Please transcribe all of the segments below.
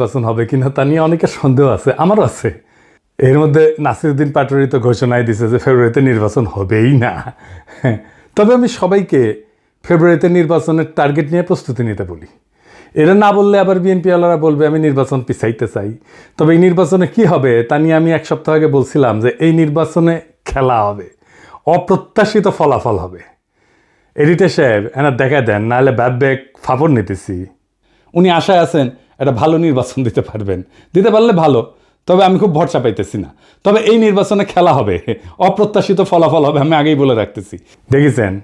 নির্বাচন হবে কিনা তা নিয়ে অনেকের সন্দেহ আছে, আমারও আছে। এর মধ্যে নাসিরুদ্দিন পাটোয়ারি তো ঘোষণায় দিছে যে ফেব্রুয়ারিতে নির্বাচন হবেই না। তবে আমি সবাইকে ফেব্রুয়ারিতে নির্বাচনের টার্গেট নিয়ে প্রস্তুতি নিতে বলি। এরা না বললে আবার বিএনপি ওয়ালারা বলবে, আমি নির্বাচন পিছাইতে চাই। তবে এই নির্বাচনে কি হবে, তা নিয়ে আমি এক সপ্তাহ আগে বলছিলাম যে এই নির্বাচনে খেলা হবে। অপ্রত্যাশিত ফলাফল হবে। এডিটর সাহেব এনার দেখা দেন, নাহলে ব্যাগ ফাপড় নিতেছি। উনি আশায় আছেন একটা ভালো নির্বাচন দিতে পারবেন। দিতে পারলে ভালো, তবে আমি খুব ভরসা পাইতেছি না। তবে এই নির্বাচনে খেলা হবে, অপ্রত্যাশিত ফলাফল হবে, আমি আগেই বলে রাখতেছি। দেখেছেন?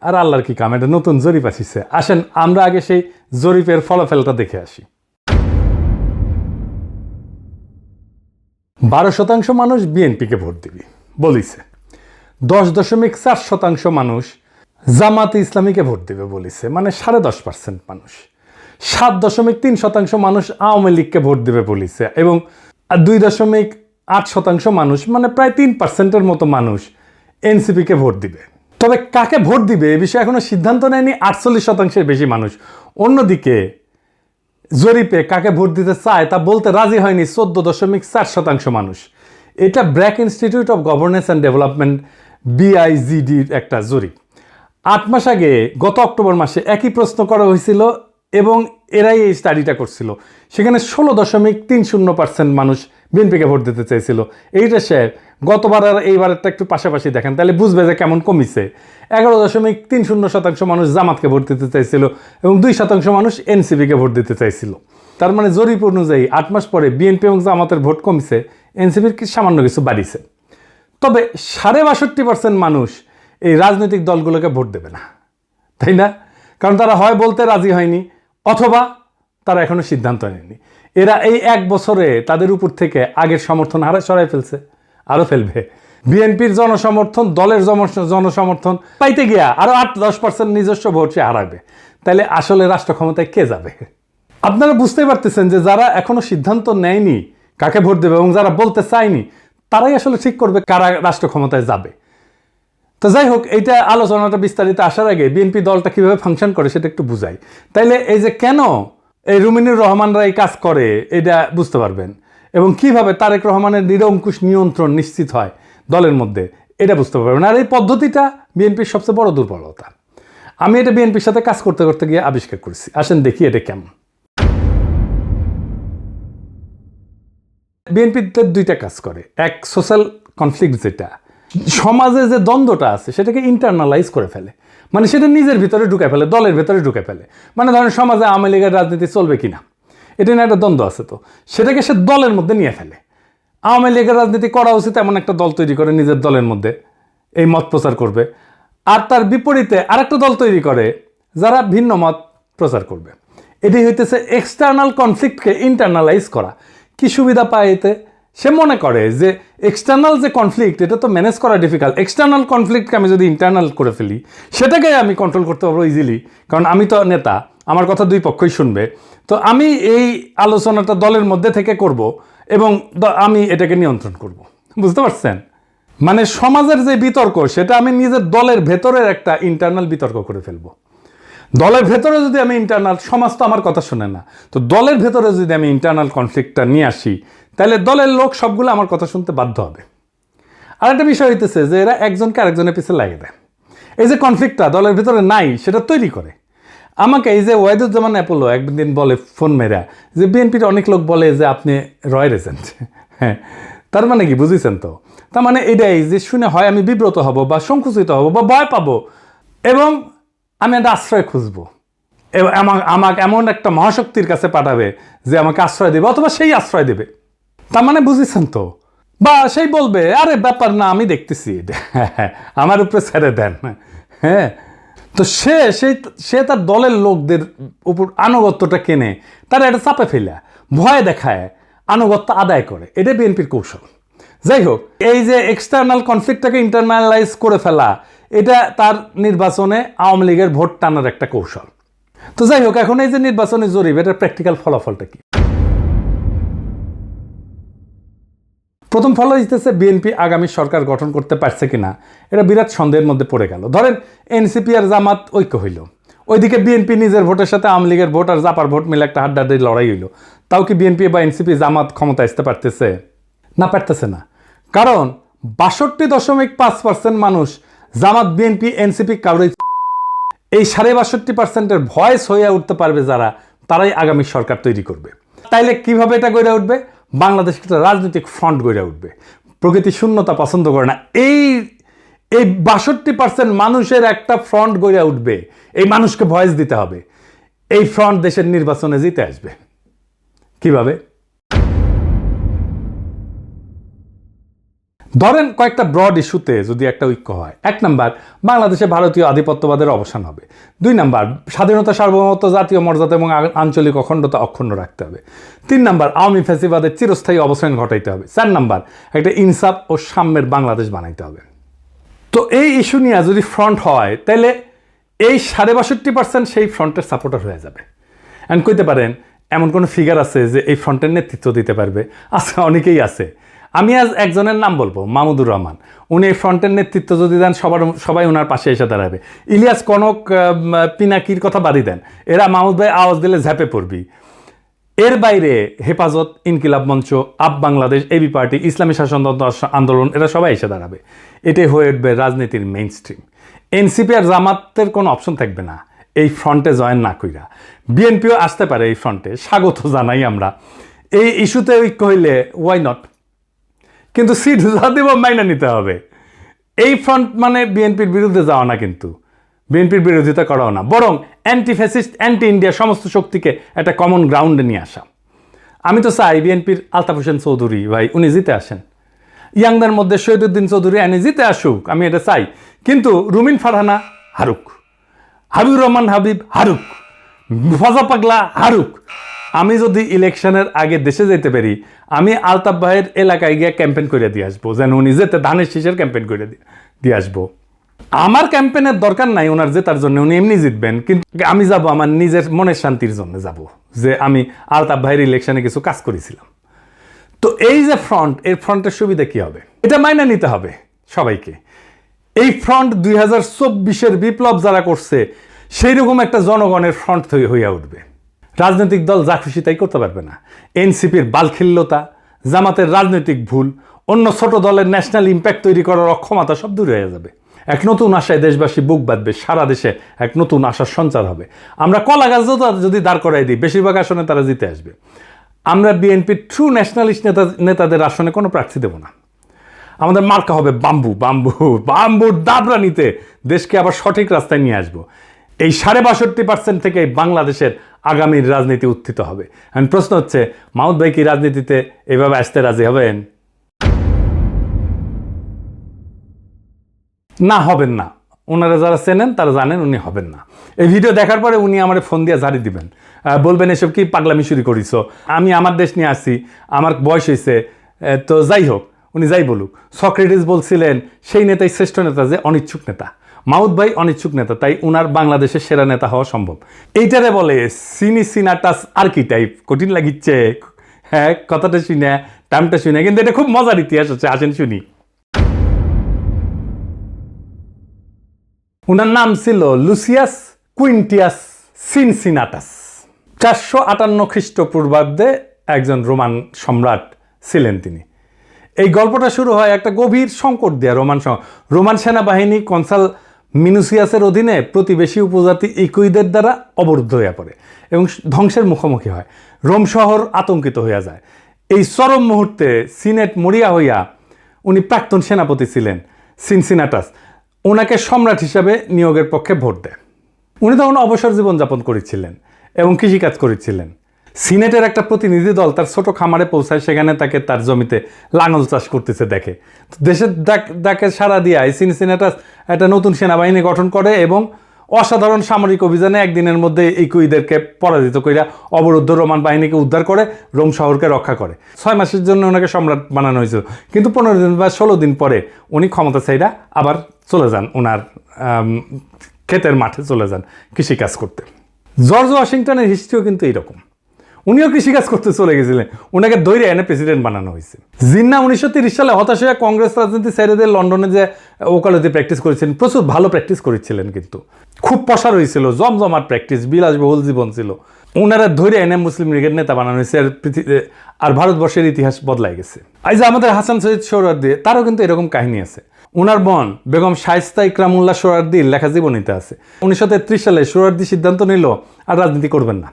আর আল্লাহর কি কাম? এটা নতুন জরিপ আসিছে। আসেন, আমরা আগে সেই জরিপের ফলাফলটা দেখে আসি। বারো শতাংশ মানুষ বিএনপিকে ভোট দিবি, বলিছে। দশ দশমিক চার শতাংশ মানুষ জামাতে ইসলামীকে ভোট দেবে, বলিছে। মানে সাড়ে দশ পার্সেন্ট মানুষ। সাত দশমিক তিন শতাংশ মানুষ আওয়ামী লীগকে ভোট দেবে বলিছে এবং দুই দশমিক আট শতাংশ মানুষ মানে প্রায় তিন পার্সেন্টের মতো মানুষ এনসিপিকে ভোট দিবে। তবে কাকে ভোট দিবে এ বিষয়ে এখনও সিদ্ধান্ত নেয়নি। আটচল্লিশ শতাংশের বেশি মানুষ। অন্যদিকে জরিপে কাকে ভোট দিতে চায় তা বলতে রাজি হয়নি চোদ্দ দশমিক চার শতাংশ মানুষ। এটা BRAC institute of governance and development, বিআইজিডির একটা জরিপ। আট মাস আগে গত অক্টোবর মাসে একই প্রশ্ন করা হয়েছিল এবং এরাই এই স্টাডিটা করছিল। সেখানে ষোলো দশমিক তিন শূন্য পার্সেন্ট মানুষ বিএনপিকে ভোট দিতে চেয়েছিল। এইটা সে গতবার আর এইবারেরটা একটু পাশাপাশি দেখেন, তাহলে বুঝবে যে কেমন কমিছে। এগারো দশমিক তিন শূন্য শতাংশ মানুষ জামাতকে ভোট দিতে চাইছিল এবং দুই শতাংশ মানুষ এনসিপিকে ভোট দিতে চাইছিল। তার মানে জরিপ অনুযায়ী আট মাস পরে বিএনপি এবং জামাতের ভোট কমিছে এনসিপির কি সামান্য কিছু বাড়িছে। তবে সাড়ে বাষট্টি পার্সেন্ট মানুষ এই রাজনৈতিক দলগুলোকে ভোট দেবে না। তাই না? কারণ তারা হয় বলতে রাজি হয়নি অথবা তারা এখনও সিদ্ধান্ত নেয়নি। এরা এই এক বছরে তাদের উপর থেকে আগের সমর্থন হারা সরাই ফেলছে আরও ফেলবে। বিএনপির জনসমর্থন, দলের জনসমর্থন পাইতে গিয়া আরও আট দশ পার্সেন্ট নিজস্ব ভোট সে হারাবে। তাহলে আসলে রাষ্ট্র ক্ষমতায় কে যাবে? আপনারা বুঝতেই পারতেছেন যে যারা এখনও সিদ্ধান্ত নেয়নি কাকে ভোট দেবে এবং যারা বলতে চায়নি, তারাই আসলে ঠিক করবে কারা রাষ্ট্র ক্ষমতায় যাবে। তো যাই হোক, এইটা আলোচনাটা বিস্তারিত আসার আগে বিএনপি দলটা কীভাবে ফাংশন করে সেটা একটু বুঝাই। তাইলে এই যে কেন এই রুমিনুর রহমানরা এই কাজ করে, এটা বুঝতে পারবেন। এবং কীভাবে তারেক রহমানের নিরঙ্কুশ নিয়ন্ত্রণ নিশ্চিত হয় দলের মধ্যে, এটা বুঝতে পারবেন। আর এই পদ্ধতিটা বিএনপির সবচেয়ে বড় দুর্বলতা। আমি এটা বিএনপির সাথে কাজ করতে করতে গিয়ে আবিষ্কার করেছি। আসেন দেখি এটা কেমন। বিএনপিতে দুইটা কাজ করে। এক সোশ্যাল কনফ্লিক্ট যেটা সমাজে যে দ্বন্দ্বটা আছে, সেটাকে ইন্টারনালাইজ করে ফেলে। মানে সেটা নিজের ভিতরে ঢুকে ফেলে, দলের ভিতরে ঢুকে ফেলে। মানে ধরেন সমাজে আওয়ামী লীগের রাজনীতি চলবে কিনা? এটা নিয়ে একটা দ্বন্দ্ব আছে তো। সেটাকে সে দলের মধ্যে নিয়ে ফেলে। আওয়ামী লীগের রাজনীতি করা উচিত এমন একটা দল তৈরি করে নিজের দলের মধ্যে, এই মত প্রচার করবে। আর তার বিপরীতে আরেকটা দল তৈরি করে, যারা ভিন্ন মত প্রচার করবে। এটি হইতেছে এক্সটার্নাল কনফ্লিক্টকে ইন্টারনালাইজ করা। কি সুবিধা পায় এতে? সে মনে করে যে এক্সটার্নাল যে কনফ্লিক্ট এটা তো ম্যানেজ করা ডিফিকাল্ট এক্সটার্নাল কনফ্লিক্টকে আমি যদি ইন্টারনাল করে ফেলি, সেটাকে আমি কন্ট্রোল করতে পারব ইজিলি কারণ আমি তো নেতা, আমার কথা দুই পক্ষই শুনবে। তো আমি এই আলোচনাটা দলের মধ্যে থেকে করব এবং আমি এটাকে নিয়ন্ত্রণ করব। বুঝতে পারছেন? মানে সমাজের যে বিতর্ক, সেটা আমি নিজের দলের ভেতরের একটা ইন্টারনাল বিতর্ক করে ফেলব। দলের ভেতরে যদি আমি ইন্টারনাল সমাজ তো আমার কথা শুনে না। তো দলের ভেতরে যদি আমি ইন্টারনাল কনফ্লিক্টটা নিয়ে আসি তাহলে দলের লোক সবগুলো আমার কথা শুনতে বাধ্য হবে। আর একটা বিষয় হইতেছে যে এরা একজনকে আরেকজনের পিছনে লাগিয়ে দেয়। এই যে কনফ্লিক্টটা দলের ভিতরে নাই, সেটা তৈরি করে। আমাকে এই যে ওয়াইদুজ্জামান অ্যাপোলো একদিন বলে ফোন মেরা, যে বিএনপির অনেক লোক বলে যে আপনি রয় এজেন্ট। হ্যাঁ তার মানে কি বুঝেছেন তো? তার মানে এটাই যে শুনে হয় আমি বিব্রত হব বা সংকুচিত হব বা ভয় পাবো এবং আমি একটা আশ্রয় খুঁজবো। এবং আমাকে এমন একটা মহাশক্তির কাছে পাঠাবে যে আমাকে আশ্রয় দেবে অথবা সেই আশ্রয় দেবে। তার মানে বুঝেছেন তো? বা সেই বলবে, আরে, ব্যাপার না, আমি দেখতেছি। আমার উপরে ছেড়ে দেন। হ্যাঁ? তো সে, সেই, সে তার দলের লোকদের উপর আনুগত্যটা কেনে, তারা এটা চাপে ফেলা, ভয় দেখায়, আনুগত্য আদায় করে। এটা বিএনপির কৌশল। যাই হোক, এই যে এক্সটার্নাল কনফ্লিক্টটাকে ইন্টারনালাইজ করে ফেলা, এটা তার নির্বাচনে আওয়ামী লীগের ভোট টানার একটা কৌশল। তো যাই হোক, এখন এই যে নির্বাচনী জরিপ, এটার প্র্যাকটিক্যাল ফলাফলটা কি? প্রথম ফল হইতেছে বিএনপি, আগামী সরকার গঠন করতে পারছে কিনা, এটা বিরাট সন্দেহের মধ্যে পড়ে গেল। ধরেন, এনসিপি আর জামাত ঐক্য হইল। ওইদিকে বিএনপি নিজের ভোটের সাথে আওয়ামী লীগের ভোট আর জাপার ভোট মিলে একটা হাড্ডাহাড্ডি লড়াই হইল। তাও কি বিএনপি বা এনসিপি জামাত ক্ষমতা আসতে পারতেছে? না পারতেছে না। কারণ, বাষট্টি দশমিক পাঁচ পার্সেন্ট মানুষ জামাত, বিএনপি, এনসিপি কারোই এই সাড়ে বাষট্টি পার্সেন্টের ভয়েস হয়ে উঠতে পারবে যারা, তারাই আগামী সরকার তৈরি করবে। তাইলে কীভাবে এটা গড়ে উঠবে? বাংলাদেশ একটা রাজনৈতিক ফ্রন্ট গড়ে উঠবে। প্রকৃতি শূন্যতা পছন্দ করে না। এই এই বাষট্টি পার্সেন্ট মানুষের একটা ফ্রন্ট গড়ে উঠবে। এই মানুষকে ভয়েস দিতে হবে। এই ফ্রন্ট দেশের নির্বাচনে জিতে আসবে। কীভাবে? ধরেন কয়েকটা ব্রড ইস্যুতে যদি একটা ঐক্য হয়। এক নাম্বার, বাংলাদেশে ভারতীয় আধিপত্যবাদের অবসান হবে। দুই নাম্বার, স্বাধীনতা সার্বভৌমত্ব, জাতীয় মর্যাদা এবং আঞ্চলিক অখণ্ডতা অক্ষুণ্ণ রাখতে হবে। তিন নাম্বার, আওয়ামী ফ্যাসিবাদের চিরস্থায়ী অবসান ঘটাইতে হবে। চার নাম্বার, একটা ইনসাফ ও সাম্যের বাংলাদেশ বানাইতে হবে। তো এই ইস্যু নিয়ে যদি ফ্রন্ট হয়, তাহলে এই সাড়ে বাষট্টি পার্সেন্ট সেই ফ্রন্টের সাপোর্টার হয়ে যাবে। অ্যান্ড কইতে পারেন, এমন কোনো ফিগার আছে যে এই ফ্রন্টের নেতৃত্ব দিতে পারবে? আছে অনেকেই আছে। আমি আজ একজনের নাম বলব মামুদুর রহমান। উনি এই ফ্রন্টের নেতৃত্ব যদি দেন, সবার সবাই ওনার পাশে এসে দাঁড়াবে। ইলিয়াস কনক পিনাকির কথা বাড়ি দেন। এরা মাহমুদ ভাই আওয়াজ দিলে ঝাঁপে পড়বি। এর বাইরে হেফাজত, ইনকিলাব মঞ্চ, আপ বাংলাদেশ, এবি পার্টি, ইসলামী শাসনতন্ত্র আন্দোলন, এরা সবাই এসে দাঁড়াবে। এটাই হয়ে উঠবে রাজনীতির মেইন স্ট্রিম এনসিপি আর জামাতের কোনো অপশন থাকবে না। এই ফ্রন্টে জয়েন না কইরা। বিএনপিও আসতে পারে এই ফ্রন্টে, স্বাগত জানাই আমরা। এই ইস্যুতে ঐক্য হইলে ওয়াই নট কিন্তু সিট যা দেব মাইনা নিতে হবে। এই ফ্রন্ট মানে বিএনপির বিরুদ্ধে যাওয়া না কিন্তু। বিএনপির বিরোধিতা করাও না। বরং অ্যান্টি ফ্যাসিস্ট অ্যান্টি ইন্ডিয়া সমস্ত শক্তিকে একটা কমন গ্রাউন্ডে নিয়ে আসা। আমি তো চাই বিএনপির আলতাফ হোসেন চৌধুরী ভাই, উনি জিতে আসেন। ইয়াংদের মধ্যে শহীদুদ্দিন চৌধুরী এনে জিতে আসুক, আমি এটা চাই। কিন্তু রুমিন ফারহানা, হারুক। হাবিবুর রহমান হাবিব, হারুক। ফজা পাগলা, হারুক। আমি যদি ইলেকশনের আগে দেশে যেতে পারি, আমি আলতাফ ভাইয়ের এলাকায় গিয়ে ক্যাম্পেন করে দিয়ে আসব, যেন উনি যেতে ধানের শীষের ক্যাম্পেন করে দিয়ে- আসব। আমার ক্যাম্পেনের দরকার নাই ওনার জেতার জন্য, উনি এমনি জিতবেন, কিন্তু আমি যাব আমার নিজের মনের শান্তির জন্য যাব, যে আমি আলতাফ ভাইয়ের ইলেকশনে কিছু কাজ করেছিলাম। তো এই যে ফ্রন্ট এর ফ্রন্টের সুবিধা কি হবে? এটা মাইনে নিতে হবে সবাইকে। এই ফ্রন্ট দুই হাজার চব্বিশের বিপ্লব যারা করছে সেই রকম একটা জনগণের ফ্রন্ট হইয়া উঠবে। রাজনৈতিক দল যা খুশি তাই করতে পারবে না। এনসিপির বালখিল্যতা জামাতের রাজনৈতিক ভুল, অন্য ছোট দলের ন্যাশনাল ইম্প্যাক্ট তৈরি করার অক্ষমতা সব দূর হয়ে যাবে। এক নতুন আশায় দেশবাসী বুক বাঁধবে, সারা দেশে এক নতুন আশার সঞ্চার হবে। আমরা কলা গাছ যদি দাঁড় করাই দিই, বেশিরভাগ আসনে তারা জিতে আসবে। আমরা বিএনপির ট্রু ন্যাশনালিস্ট নেতা, নেতাদের আসনে কোনো প্রার্থী দেব না। আমাদের মার্কা হবে বাম্বু বাম্বু, বাম্বুর দাবরা নিতে দেশকে আবার সঠিক রাস্তায় নিয়ে আসব। এই সাড়ে বাষট্টি পার্সেন্ট থেকে বাংলাদেশের আগামীর রাজনীতি উত্থিত হবে। এখন প্রশ্ন হচ্ছে মাউদ ভাই কি রাজনীতিতে এভাবে আসতে রাজি হবেন? না হবেন না। ওনারা যারা চেনেন, তারা জানেন উনি হবেন না। এই ভিডিও দেখার পরে উনি আমার ফোন দিয়ে ঝাড়ি দিবেন। বলবেন, এসব কি পাগলামি শুরু করিস আমি আমার দেশ নিয়ে আসি, আমার বয়স হয়েছে তো যাই হোক, উনি যাই বলুক। সক্রেটিস বলছিলেন, সেই নেতাই শ্রেষ্ঠ নেতা যে অনিচ্ছুক নেতা। মাউদ ভাই অনিচ্ছুক নেতা, তাই উনার বাংলাদেশের সেরা নেতা হওয়া সম্ভব। এইটারে বলে, সিনি সিনাটাস আর্কিটাইপ, কঠিন লাগিচ্ছে। হ্যাঁ কথাটা শুনে টাইমটা শুনে, কিন্তু এটা খুব মজার ইতিহাস আছে আসেন শুনি। উনার নাম ছিল লুসিয়াস কুইন্টিয়াস সিনসিনাটাস। চারশো আটান্ন খ্রিস্টপূর্বাব্দে একজন রোমান সম্রাট ছিলেন তিনি। এই গল্পটা শুরু হয় একটা গভীর সংকট দেয়া, রোমান রোমান সেনাবাহিনী কনসাল মিনুসিয়াসের অধীনে প্রতিবেশী উপজাতি ইকুইদের দ্বারা অবরুদ্ধ হইয়া পড়ে এবং ধ্বংসের মুখোমুখি হয়। রোম শহর আতঙ্কিত হইয়া যায়। এই চরম মুহূর্তে সিনেট মরিয়া হইয়া উনি প্রাক্তন সেনাপতি ছিলেন, সিনসিনাটাস। ওনাকে সম্রাট হিসাবে নিয়োগের পক্ষে ভোট দেয়। উনি তখন অবসর জীবনযাপন করেছিলেন এবং কৃষিকাজ করেছিলেন। সিনেটের একটা প্রতিনিধি দল তার ছোট খামারে পৌঁছায়, সেখানে তাকে তার জমিতে লাঙল চাষ করতেছে, দেখে। দেশের ডাকে সারা দিয়ে সিনসিনেটাস একটা নতুন সেনাবাহিনী গঠন করে এবং অসাধারণ সামরিক অভিযানে একদিনের মধ্যে ইকুইদেরকে পরাজিত কইরা অবরুদ্ধ রোমান বাহিনীকে উদ্ধার করে রোম শহরকে রক্ষা করে। ছয় মাসের জন্য ওনাকে সম্রাট বানানো হয়েছিল। কিন্তু পনেরো দিন বা ষোলো দিন পরে উনি ক্ষমতা চাইরা আবার চলে যান ওনার ক্ষেতের মাঠে চলে যান কৃষিকাজ করতে। জর্জ ওয়াশিংটনের হিস্ট্রিও কিন্তু এইরকম। উনিও কৃষিকাজ করতে চলে গেছিলেন। ওনাকে দৈরে এনে প্রেসিডেন্ট বানানো হয়েছে। জিন্না উনিশশো সালে হতাশ হয়ে কংগ্রেস রাজনীতি ছেড়ে লন্ডনে যে ওকালতি প্র্যাকটিস করেছিলেন প্রচুর ভালো প্র্যাকটিস করেছিলেন কিন্তু। খুব পসার হয়েছিল, জমজমাট প্র্যাকটিস বিলাসবহুল জীবন ছিল। ওনারা ধরে এনে মুসলিম লীগের নেতা বানানো হয়েছে আর পৃথিবী আর ভারতবর্ষের ইতিহাস বদলাই গেছে। আই যে আমাদের হাসান সৈয়দ সোহরার্দি তারও কিন্তু এরকম কাহিনী আছে। ওনার বোন বেগম শাইস্তা ইকরামুল্লাহ সোহরার্দির লেখা জীবনীতে আছে। উনিশশো তেত্রিশ সালে সোহরার্দি সিদ্ধান্ত নিল, আর রাজনীতি করবেন না।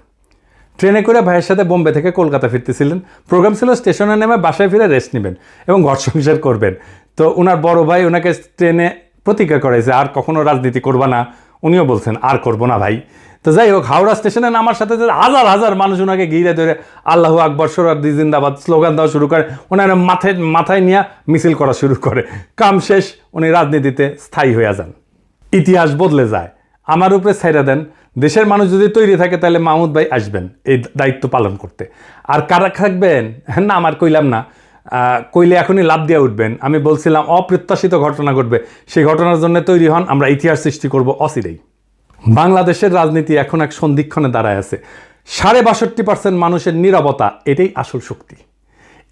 ট্রেনে করে ভাইয়ের সাথে বোম্বে থেকে কলকাতা ফিরতেছিলেন। প্রোগ্রাম ছিল স্টেশনে নেমে বাসায় ফিরে রেস্ট নেবেন এবং ঘর সংসার করবেন। তো ওনার বড় ভাই ওনাকে ট্রেনে প্রতিজ্ঞা করেছে, আর কখনো রাজনীতি করবা না। উনিও বলছেন, আর করব না ভাই। তো যাই হোক, হাওড়া স্টেশনে নামার সাথে সাথে হাজার হাজার মানুষ ওনাকে ঘিরে ধরে আল্লাহ আকবর সরার্দি জিন্দাবাদ স্লোগান দেওয়া শুরু করে ওনার মাথায় মাথায় নিয়ে মিছিল করা শুরু করে। কাম শেষ, উনি রাজনীতিতে স্থায়ী হয়ে যান। ইতিহাস বদলে যায়। আমার উপরে ছাইরা দেন। দেশের মানুষ যদি তৈরি থাকে, তাহলে মাহমুদ ভাই আসবেন এই দায়িত্ব পালন করতে। আর কারা থাকবেন? না, আমার কইলাম না। কইলে এখনই লাভ দিয়ে উঠবেন। আমি বলছিলাম, অপ্রত্যাশিত ঘটনা ঘটবে। সেই ঘটনার জন্য তৈরি হন, আমরা ইতিহাস সৃষ্টি করব অচিরেই। বাংলাদেশের রাজনীতি এখন এক সন্ধিক্ষণে দাঁড়ায় আছে। সাড়ে বাষট্টি পার্সেন্ট মানুষের নীরবতা, এটাই আসল শক্তি।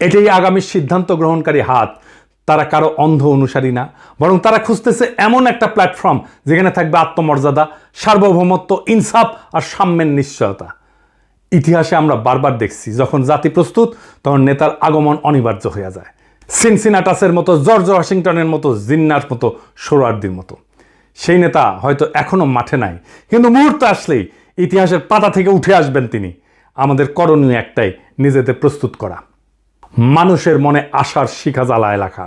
এটাই আগামী সিদ্ধান্ত গ্রহণকারী হাত। তারা কারও অন্ধ অনুসারী না, বরং তারা খুঁজতেছে এমন একটা প্ল্যাটফর্ম যেখানে থাকবে আত্মমর্যাদা, সার্বভৌমত্ব, ইনসাফ আর সাম্যের নিশ্চয়তা। ইতিহাসে আমরা বারবার দেখছি, যখন জাতি প্রস্তুত, তখন নেতার আগমন অনিবার্য হয়ে যায়। সিনসিনাটাসের মতো, জর্জ ওয়াশিংটনের মতো, জিন্নার মতো, সোরার্দির মতো। সেই নেতা হয়তো এখনও মাঠে নাই, কিন্তু মুহূর্ত আসলেই ইতিহাসের পাতা থেকে উঠে আসবেন তিনি। আমাদের করণীয় একটাই, নিজেদের প্রস্তুত করা। মানুষের মনে আশার শিখা জ্বালায় লেখা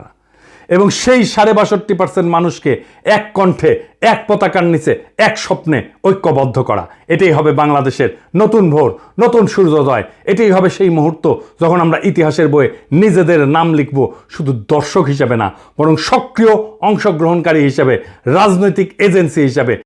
এবং সেই সাড়ে বাষট্টি পার্সেন্ট মানুষকে এক কণ্ঠে, এক পতাকার নিচে, এক স্বপ্নে ঐক্যবদ্ধ করা। এটাই হবে বাংলাদেশের নতুন ভোর, নতুন সূর্যোদয়। এটাই হবে সেই মুহূর্ত যখন আমরা ইতিহাসের বইয়ে নিজেদের নাম লিখব শুধু দর্শক হিসাবে না, বরং সক্রিয় অংশগ্রহণকারী হিসাবে, রাজনৈতিক এজেন্সি হিসাবে।